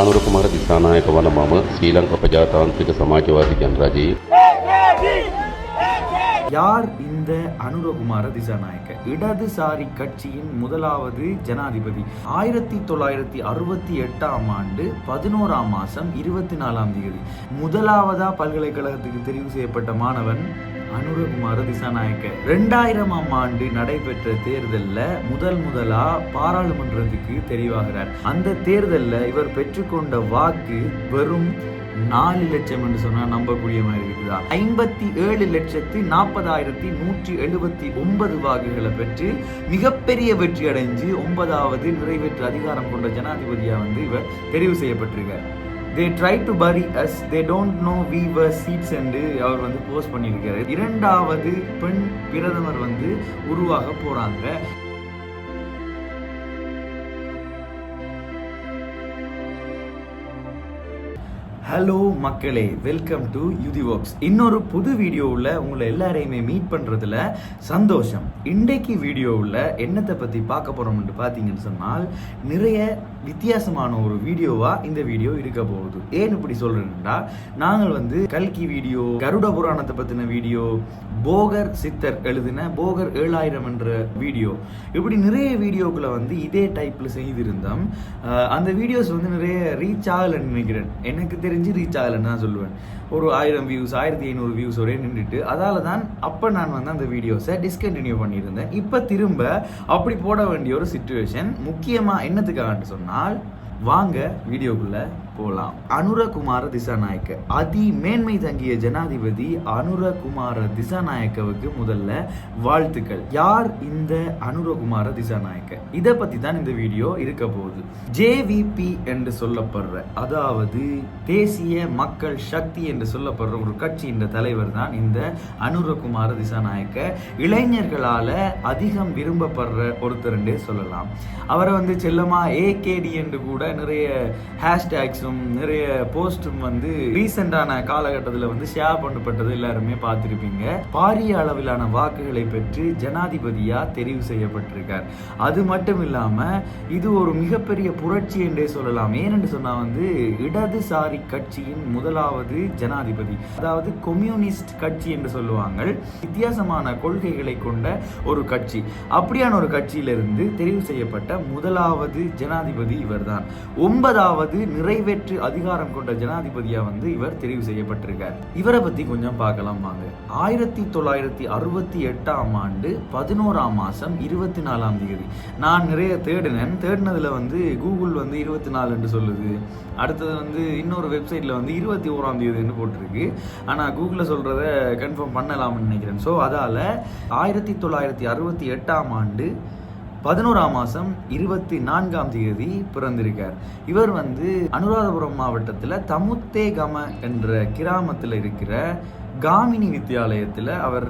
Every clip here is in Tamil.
ಅನುರಕುಮಾರ ದಿಸಾನಾಯಕವನ ಮಮ ಶ್ರೀಲಂಕಾ ಪ್ರಜಾತಾಂತ್ರಿಕ ಸಮಾಜವಾದಿ ಜನರಾಜಿ யார் இந்த அனுரகுமார திசாநாயக்க இடதுசாரி கட்சியின் முதலாவது ஜனாதிபதி. ஆயிரத்தி தொள்ளாயிரத்தி அறுபத்தி எட்டாம் ஆண்டு பதினோராம் மாசம் இருபத்தி நாலாம் தேதி. முதலாவதா பல்கலைக்கழகத்துக்கு தெரிவு செய்யப்பட்ட மாணவன் அனுரகுமார திசாநாயக்க ரெண்டாயிரமாம் ஆண்டு நடைபெற்ற தேர்தலில் முதல் முதலா பாராளுமன்றத்துக்கு தெரிவாகிறார். அந்த தேர்தலில் இவர் பெற்றுக்கொண்ட வாக்கு வெறும் நாலு லட்சம் என்று சொன்னால் நம்பக்கூடிய மாதிரி இருக்குதா? ஐம்பத்தி ஏழு லட்சத்தி நாற்பதாயிரத்தி நூற்றி எழுபத்தி ஒன்பது வாக்குகளை பெற்று மிகப்பெரிய வெற்றி அடைஞ்சு ஒன்பதாவது நிறைவேற்று அதிகாரம் கொண்ட ஜனாதிபதியாக வந்து இவர் தெரிவு செய்யப்பட்டிருக்கார். They try to bury us they don't know we were seeds என்று அவர் வந்து போஸ்ட் பண்ணியிருக்காரு. இரண்டாவது பெண் பிரதமர் வந்து உருவாக போகிறாங்க ஹலோ மக்களே வெல்கம் டு யுதி ஒர்க்ஸ் இன்னொரு புது வீடியோவில் உங்களை எல்லாரையுமே மீட் பண்ணுறதுல சந்தோஷம். இன்றைக்கு வீடியோவில் என்னத்தை பற்றி பார்க்க போகிறோம்னு பார்த்தீங்கன்னு சொன்னால் நிறைய வித்தியாசமான ஒரு வீடியோவாக இந்த வீடியோ இருக்க போகுது. ஏன் இப்படி சொல்கிறேன்னா நாங்கள் வந்து கல்கி வீடியோ கருட புராணத்தை பற்றின வீடியோ போகர் சித்தர் எழுதின போகர் ஏழாயிரம் என்ற வீடியோ. இப்படி நிறைய வீடியோக்களை வந்து இதே டைப்பில் செய்திருந்தோம். அந்த வீடியோஸ் வந்து நிறைய ரீச் ஆகலைன்னு நினைக்கிறேன். எனக்கு தெரிஞ்சு ரீச் ஆகலைன்னு தான் சொல்லுவேன். ஒரு ஆயிரம் வியூஸ் ஆயிரத்தி ஐநூறு வியூஸோடய நின்றுட்டு அதால தான் அப்போ நான் வந்து அந்த வீடியோஸை டிஸ்கண்டினியூ பண்ணியிருந்தேன். இப்போ திரும்ப அப்படி போட வேண்டிய ஒரு சுச்சுவேஷன் முக்கியமாக என்னத்துக்காகன்னு சொன்னால் வாங்க வீடியோக்குள்ள போகலாம் அனுரகுமார திசாநாயக்க. அதி மேன்மை தங்கிய ஜனாதிபதி அனுரகுமார திசாநாயக்கவுக்கு முதல்ல வாழ்த்துக்கள். யார் இந்த அனுரகுமார திசாநாயக்க? இதை பத்தி தான் இந்த வீடியோ இருக்க போகுது. ஜேவிபி என்று சொல்லப்படுற அதாவது தேசிய மக்கள் சக்தி என்று சொல்லப்படுற ஒரு கட்சியின் தலைவர் தான் இந்த அனுரகுமார திசாநாயக்க. இளைஞர்களால அதிகம் விரும்பப்படுற ஒருத்தருண்டே சொல்லலாம். அவரை வந்து செல்லமா ஏகேடி என்று கூட நிறைய ஹேஷ்டேக்ஸும் நிறைய போஸ்டும் வந்து ரீசெண்டான காலகட்டத்தில் வந்து ஷேர் பண்ணப்பட்டது எல்லாருமே பார்த்துருப்பீங்க. பாரிய அளவிலான வாக்குகளை பெற்று ஜனாதிபதியாக தெரிவு செய்யப்பட்டிருக்கார். அது மட்டும் இல்லாமல் இது ஒரு மிகப்பெரிய புரட்சி என்றே சொல்லலாம். ஏனென்று சொன்னால் வந்து இடதுசாரி கட்சியின் முதலாவது ஜனாதிபதி அதாவது கொம்யூனிஸ்ட் கட்சி என்று சொல்லுவாங்க வித்தியாசமான கொள்கைகளை கொண்ட ஒரு கட்சி. அப்படியான ஒரு கட்சியிலிருந்து தெரிவு செய்யப்பட்ட முதலாவது ஜனாதிபதி இவர்தான். ஒன்பதாவது நிறைவேற்ற அதிகாரம் கொண்ட ஜனாதிபதியா வந்து இவர் தெரிவு செய்யப்பட்டிருக்கார். இவரை பத்தி கொஞ்சம் பார்க்கலாம் வாங்க. ஆயிரத்தி தொள்ளாயிரத்தி அறுபத்தி எட்டாம் ஆண்டு பதினோராம் மாசம் இருபத்தி நாலாம் தேதி. நான் நிறைய தேடினேன். தேடினதுல வந்து கூகுள் வந்து இருபத்தி நாலு என்று சொல்லுது. அடுத்தது வந்து இன்னொரு வெப்சைட்ல வந்து இருபத்தி ஓராம் தேதின்னு போட்டிருக்கு. ஆனா கூகுளில் சொல்றத கன்ஃபார்ம் பண்ணலாம்னு நினைக்கிறேன். ஸோ அதால ஆயிரத்தி தொள்ளாயிரத்தி அறுபத்தி எட்டாம் ஆண்டு பதினோராம் மாதம் இருபத்தி நான்காம் தேதி பிறந்திருக்கார். இவர் வந்து அனுராதபுரம் மாவட்டத்தில் தமுத்தேகம என்ற கிராமத்தில் இருக்கிற காமினி வித்தியாலயத்தில் அவர்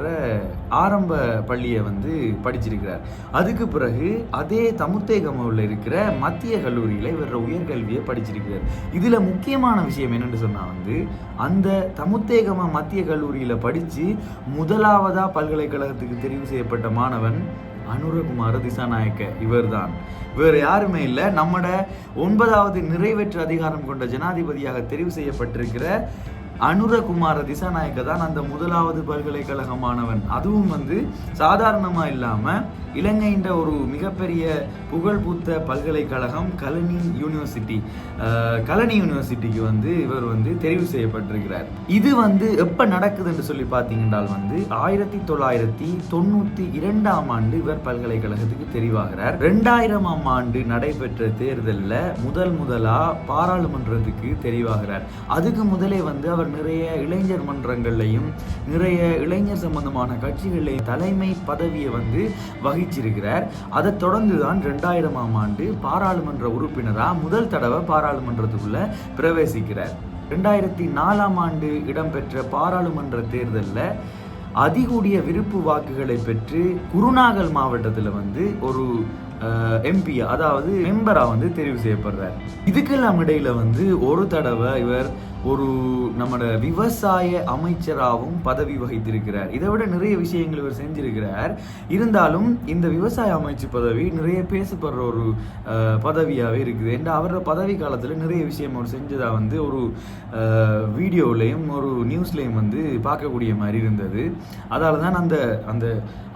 ஆரம்ப பள்ளியை வந்து படிச்சிருக்கிறார். அதுக்கு பிறகு அதே தமுத்தேகமவில் இருக்கிற மத்திய கல்லூரியில் இவர் உயர்கல்வியை படிச்சிருக்கிறார். இதில் முக்கியமான விஷயம் என்னென்னு சொன்னால் வந்து அந்த தமுத்தேகம மத்திய கல்லூரியில் படித்து முதலாவதாக பல்கலைக்கழகத்துக்கு தெரிவு செய்யப்பட்ட மாணவன் அனுரகுமார திசாநாயக்க இவர்தான். வேறு யாருமே இல்லை. நம்மட ஒன்பதாவது நிறைவேற்று அதிகாரம் கொண்ட ஜனாதிபதியாக தெரிவு செய்யப்பட்டிருக்கிற அனுரகுமார திசாநாயக்க தான் அந்த முதலாவது பல்கலைக்கழக மாணவன். அதுவும் வந்து சாதாரணமா இல்லாம இலங்கைன்ற ஒரு மிகப்பெரிய புகழ்பூத்த பல்கலைக்கழகம் கலனி யூனிவர்சிட்டி. கலனி யூனிவர்சிட்டிக்கு வந்து இவர் வந்து தெரிவு செய்யப்பட்டிருக்கிறார். இது வந்து எப்ப நடக்குதுன்னு சொல்லி பார்த்தீங்கன்னா வந்து ஆயிரத்தி தொள்ளாயிரத்தி தொண்ணூற்றி இரண்டாம் ஆண்டு இவர் பல்கலைக்கழகத்துக்கு தெரிவாகிறார். ரெண்டாயிரமாம் ஆண்டு நடைபெற்ற தேர்தலில் முதல் முதலாக பாராளுமன்றத்துக்கு தெரிவாகிறார். அதுக்கு முதலே வந்து அவர் நிறைய இளைஞர் மன்றங்கள்லையும் நிறைய இளைஞர் சம்பந்தமான கட்சிகளையும் தலைமை பதவியை வந்து வகிச்சிருக்கிறார் அதை தொடர்ந்து தான் ரெண்டாயிரமாம் ஆண்டு பாராளுமன்ற உறுப்பினராக முதல் தடவை பாராளுமன்றத்துக்குள்ள பிரவேசிக்கிறார். ரெண்டாயிரத்தி நாலாம் ஆண்டு இடம்பெற்ற பாராளுமன்ற தேர்தலில் அதிகூடிய விருப்பு வாக்குகளை பெற்று குருநாகல் மாவட்டத்தில் வந்து ஒரு எம்பி அதாவது மெம்பரா வந்து தெரிவு செய்யப்படுறார். இதுக்கெல்லாம் இடையில வந்து ஒரு தடவை இவர் ஒரு நம்மளோட விவசாய அமைச்சராகவும் பதவி வகித்திருக்கிறார். இதை விட நிறைய விஷயங்கள் இவர் செஞ்சிருக்கிறார். இருந்தாலும் இந்த விவசாய அமைச்சு பதவி நிறைய பேசப்படுற ஒரு பதவியாகவே இருக்குது. ஏன்னா அவரோட பதவி காலத்தில் நிறைய விஷயம் அவர் செஞ்சதாக வந்து ஒரு வீடியோலையும் ஒரு நியூஸ்லையும் வந்து பார்க்கக்கூடிய மாதிரி இருந்தது. அதால் தான் அந்த அந்த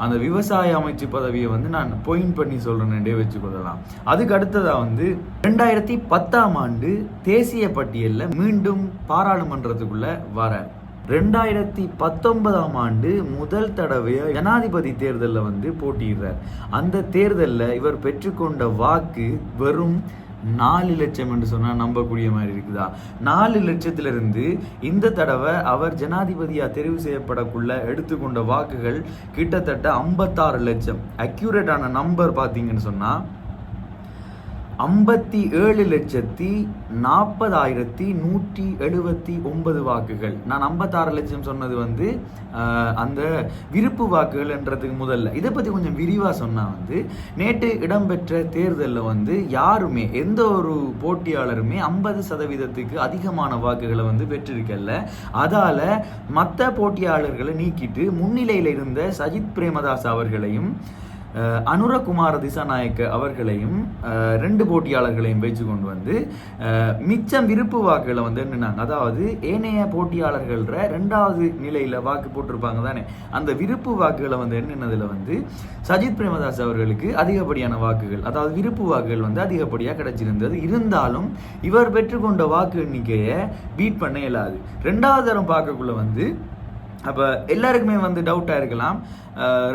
அந்த விவசாய அமைச்சு பதவியை வந்து நான் பாயிண்ட் பண்ணி சொல்றேன்டே வச்சுக்கொள்ளலாம். அதுக்கு அடுத்ததாக வந்து ரெண்டாயிரத்தி பத்தாம் ஆண்டு தேசிய பட்டியலில் மீண்டும் பாராளுமன்றத்துக்குள்ள வரார் ரெண்டாயிரத்தி பத்தொன்பதாம் ஆண்டு முதல் தடவையாக ஜனாதிபதி தேர்தலில் வந்து போட்டியிடுறார். அந்த தேர்தலில் இவர் பெற்றுக்கொண்ட வாக்கு வெறும் நாலு லட்சம் என்று சொன்னால் நம்பக்கூடிய மாதிரி இருக்குதா? நாலு லட்சத்திலிருந்து இந்த தடவை அவர் ஜனாதிபதியா தெரிவு செய்யப்படக்குள்ள எடுத்துக்கொண்ட வாக்குகள் கிட்டத்தட்ட ஐம்பத்தாறு லட்சம். அக்யூரேட்டான நம்பர் பார்த்தீங்கன்னு சொன்னா ஐம்பத்தி ஏழு லட்சத்தி நாற்பதாயிரத்தி நூற்றி எழுபத்தி ஒன்பது வாக்குகள். நான் ஐம்பத்தாறு லட்சம் சொன்னது வந்து அந்த விருப்பு வாக்குகள் என்றதுக்கு முதல்ல. இதை பற்றி கொஞ்சம் விரிவாக சொன்னால் வந்து நேற்று இடம்பெற்ற தேர்தலில் வந்து யாருமே எந்த ஒரு போட்டியாளருமே ஐம்பது சதவீதத்துக்கு அதிகமான வாக்குகளை வந்து பெற்றிருக்கல. அதால் மற்ற போட்டியாளர்களை நீக்கிட்டு முன்னிலையில் இருந்த சஜித் பிரேமதாஸ் அவர்களையும் அனுரகுமார திசாநாயக்க அவர்களையும் ரெண்டு போட்டியாளர்களையும் வச்சு கொண்டு வந்து மிச்சம் விருப்பு வாக்குகளை வந்து என்னன்னாங்க அதாவது ஏனைய போட்டியாளர்கள ரெண்டாவது நிலையில வாக்கு போட்டிருப்பாங்க தானே? அந்த விருப்பு வாக்குகளை வந்து என்னென்னதில் வந்து சஜித் பிரேமதாஸ் அவர்களுக்கு அதிகப்படியான வாக்குகள் அதாவது விருப்பு வாக்குகள் வந்து அதிகப்படியாக கிடைச்சிருந்தது. இருந்தாலும் இவர் பெற்றுக்கொண்ட வாக்கு எண்ணிக்கையை பீட் பண்ண இயலாது. ரெண்டாவது தரம் பார்க்கக்குள்ள வந்து அப்போ எல்லாருக்குமே வந்து டவுட்டாக இருக்கலாம்.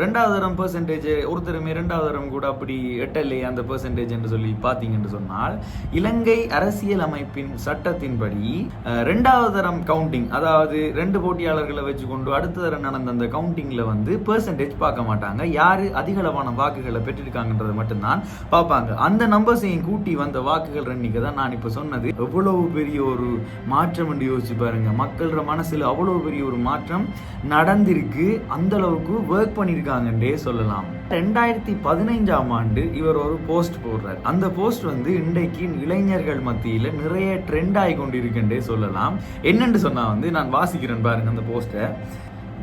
ரெண்டாவது தரம் பெர்சன்டேஜ் ஒருத்தருமே ரெண்டாவது தரம் கூட அப்படி எட்டலே அந்த பெர்சன்டேஜ் என்று சொல்லி பார்த்தீங்கன்னு சொன்னால் இலங்கை அரசியல் அமைப்பின் சட்டத்தின்படி ரெண்டாவது தரம் கவுண்டிங் அதாவது ரெண்டு போட்டியாளர்களை வச்சு கொண்டு அடுத்த தரம் நடந்த அந்த கவுண்டிங்கில் வந்து பெர்சன்டேஜ் பார்க்க மாட்டாங்க. யார் அதிகளவான வாக்குகளை பெற்றிருக்காங்கன்றது மட்டும்தான் பார்ப்பாங்க. அந்த நம்பர்ஸையும் கூட்டி வந்த வாக்குகள் எண்ணிக்கை தான் நான் இப்போ சொன்னது. எவ்வளவு பெரிய ஒரு மாற்றம் என்று யோசிச்சு பாருங்க. மக்களோட மனசில் அவ்வளவு பெரிய ஒரு மாற்றம் நடந்திருக்கு. அந்த அளவுக்கு ஒர்க் பண்ணியிருக்காங்கன்றே சொல்லலாம். ரெண்டாயிரத்தி பதினைஞ்சாம் ஆண்டு இவர் ஒரு போஸ்ட் போடுறார். அந்த போஸ்ட் வந்து இன்றைக்கு இளைஞர்கள் மத்தியில நிறைய ட்ரெண்ட் ஆகி கொண்டிருக்குன்றே சொல்லலாம். என்னென்று சொன்னா வந்து நான் வாசிக்கிறேன் பாருங்க அந்த போஸ்ட்டை.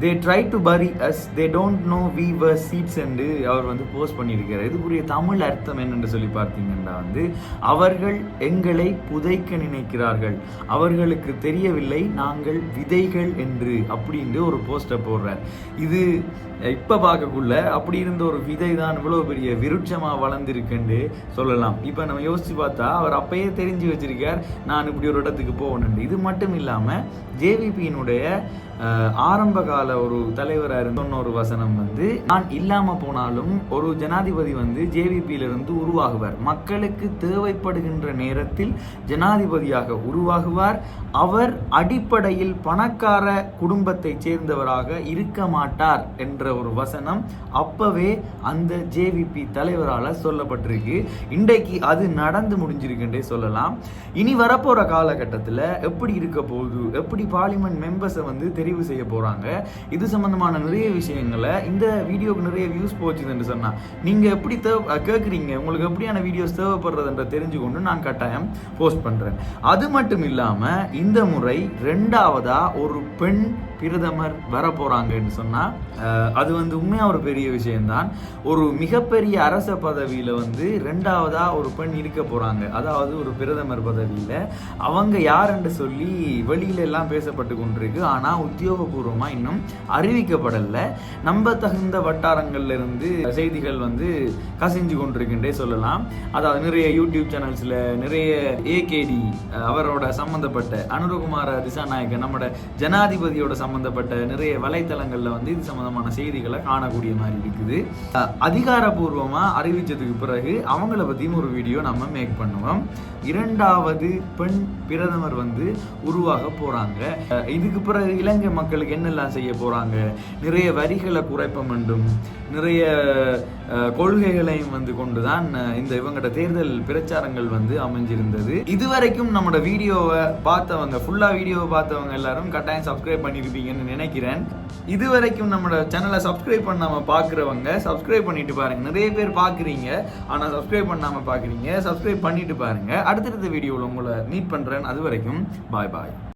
They try to bury us they don't know we were seeds என்று அவர் வந்து போஸ்ட் பண்ணியிருக்கிறார். இதுக்குரிய தமிழ் அர்த்தம் என்னென்று சொல்லி பார்த்தீங்கன்னா வந்து அவர்கள் எங்களை புதைக்க நினைக்கிறார்கள். அவர்களுக்கு தெரியவில்லை நாங்கள் விதைகள் என்று அப்படின்ட்டு ஒரு போஸ்டை போடுறார். இது இப்போ பார்க்கக்குள்ள அப்படி இருந்த ஒரு விதை தான் இவ்வளோ பெரிய விருட்சமாக வளர்ந்துருக்குன்னு சொல்லலாம். இப்போ நம்ம யோசிச்சு பார்த்தா அவர் அப்பயே தெரிஞ்சு வச்சிருக்கார். நான் இப்படி ஒரு இடத்துக்கு போகணும் இது மட்டும் இல்லாமல் ஜேவிபியினுடைய ஆரம்ப கால ஒரு தலைவராக இருந்த ஒரு வசனம் வந்து நான் இல்லாம போனாலும் ஒரு ஜனாதிபதி வந்து ஜேவிபியில இருந்து உருவாகுவார். மக்களுக்கு தேவைப்படுகின்ற நேரத்தில் ஜனாதிபதியாக உருவாகுவார். அவர் அடிப்படையில் பணக்கார குடும்பத்தை சேர்ந்தவராக இருக்க மாட்டார் என்ற ஒரு வசனம் அப்பவே அந்த ஜேவிபி தலைவரால சொல்லப்பட்டிருக்கு. இன்றைக்கு அது நடந்து முடிஞ்சிருக்குன்றே சொல்லலாம். இனி வரப்போற காலகட்டத்தில் எப்படி இருக்க போகுது? எப்படி பார்லிமெண்ட் மெம்பர்ஸை வந்து தெரிவு செய்ய போகிறாங்க இது சம்மந்தமான நிறைய விஷயங்களை இந்த வீடியோவுக்கு நிறைய வியூஸ் போச்சுன்னு சொன்னால் நீங்கள் எப்படி தேவை கேட்குறீங்க உங்களுக்கு எப்படியான வீடியோஸ் தேவைப்படுறதுன்ற தெரிஞ்சுக்கொண்டு நான் கட்டாயம் போஸ்ட் பண்ணுறேன் அது மட்டும் இல்லாமல் இந்த முறை ரெண்டாவதாக ஒரு பெண் பிரதமர் வர சொன்னால் அது வந்து உண்மையாக ஒரு பெரிய விஷயம்தான். ஒரு மிகப்பெரிய அரச பதவியில் வந்து ரெண்டாவதாக ஒரு பெண் இருக்க போகிறாங்க அதாவது ஒரு பிரதமர் பதவியில். அவங்க யாருன்னு சொல்லி வெளியில எல்லாம் பேசப்பட்டு கொண்டிருக்கு. ஆனால் உத்தியோகபூர்வமாக இன்னும் அறிவிக்கப்படல. நம்ப தகுந்த வட்டாரங்கள்ல இருந்து செய்திகள் வந்து கசிஞ்சு கொண்டிருக்கின்றே சொல்லலாம். அதாவது நிறைய யூடியூப் சேனல்ஸ்ல நிறைய ஏகேடி அவரோட சம்மந்தப்பட்ட அனுரகுமார திசாநாயகன் நம்மட ஜனாதிபதியோட சம்மந்தப்பட்ட நிறைய வலைத்தளங்கள்ல வந்து இது சம்மந்தமான செய்திகளை காணக்கூடிய மாதிரி இருக்குது. அதிகாரபூர்வமாக அறிவித்ததுக்கு பிறகு அவங்கள பற்றியும் ஒரு வீடியோ நம்ம மேக் பண்ணுவோம். இரண்டாவது பெண் பிரதமர் வந்து உருவாக போறாங்க. இதுக்கு பிறகு இலங்கை மக்களுக்கு என்னெல்லாம் செய்ய போறாங்க? நிறைய வரிகளை குறைப்ப வேண்டும். நிறைய கொள்கைகளையும் வந்து கொண்டுதான் தான் இந்த இவங்களோட தேர்தல் பிரச்சாரங்கள் வந்து அமைஞ்சிருந்தது. இதுவரைக்கும் நம்மளோட வீடியோவை பார்த்தவங்க ஃபுல்லா வீடியோவை பார்த்தவங்க எல்லாரும் கட்டாயம் சப்ஸ்கிரைப் பண்ணியிருப்பீங்கன்னு நினைக்கிறேன். இதுவரைக்கும் நம்மளோட சேனலை சப்ஸ்கிரைப் பண்ணாம பார்க்குறவங்க சப்ஸ்கிரைப் பண்ணிட்டு பாருங்க. நிறைய பேர் பார்க்குறீங்க ஆனால் சப்ஸ்கிரைப் பண்ணாம பார்க்குறீங்க சப்ஸ்கிரைப் பண்ணிட்டு பாருங்க. அடுத்தடுத்த வீடியோவில் உங்களை மீட் பண்றேன். அது வரைக்கும் பாய் பாய்